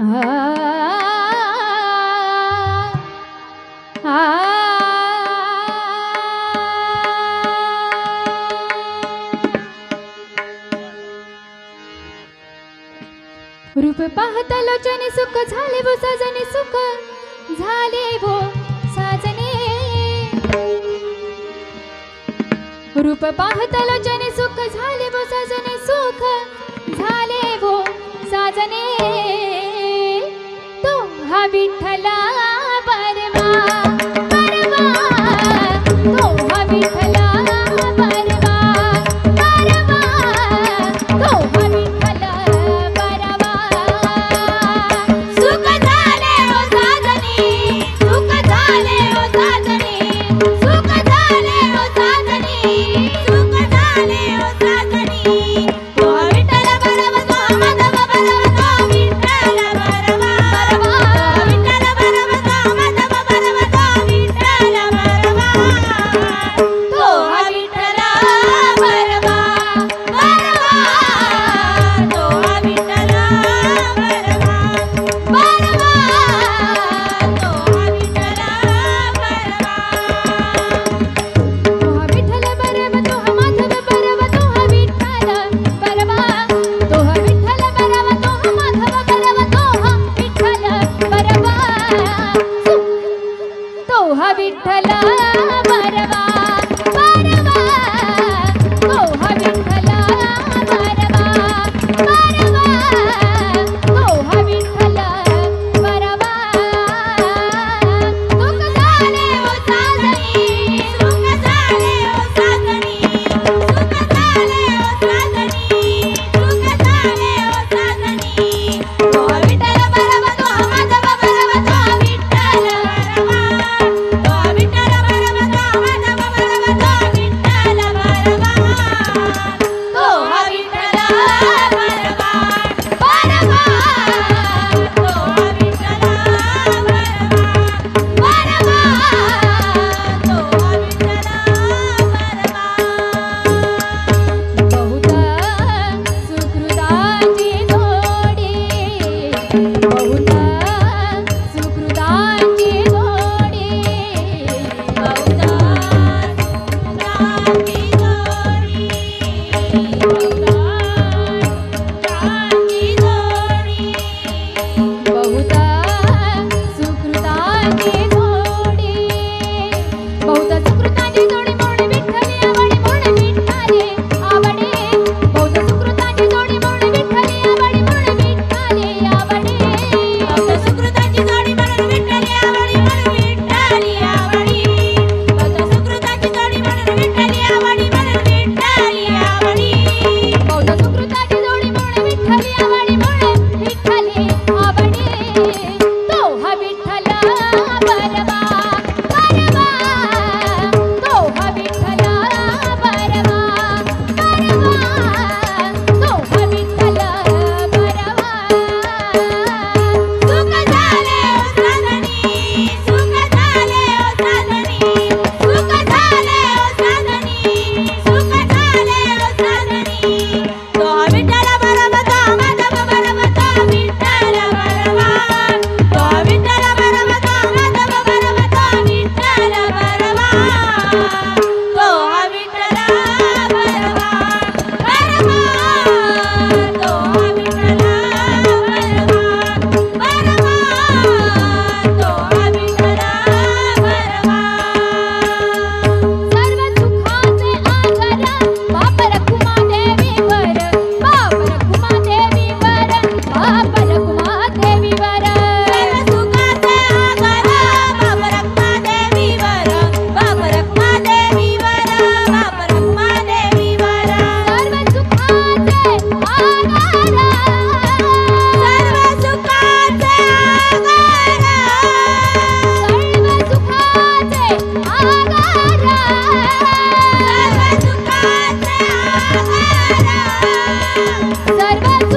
रूप पाहता लोचने सुख झाले भो साजने सुख झाले भो साजने. रूप पाहता लोचने सुख झाले भो साजने सुख झाले भो साजने. 太累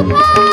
Música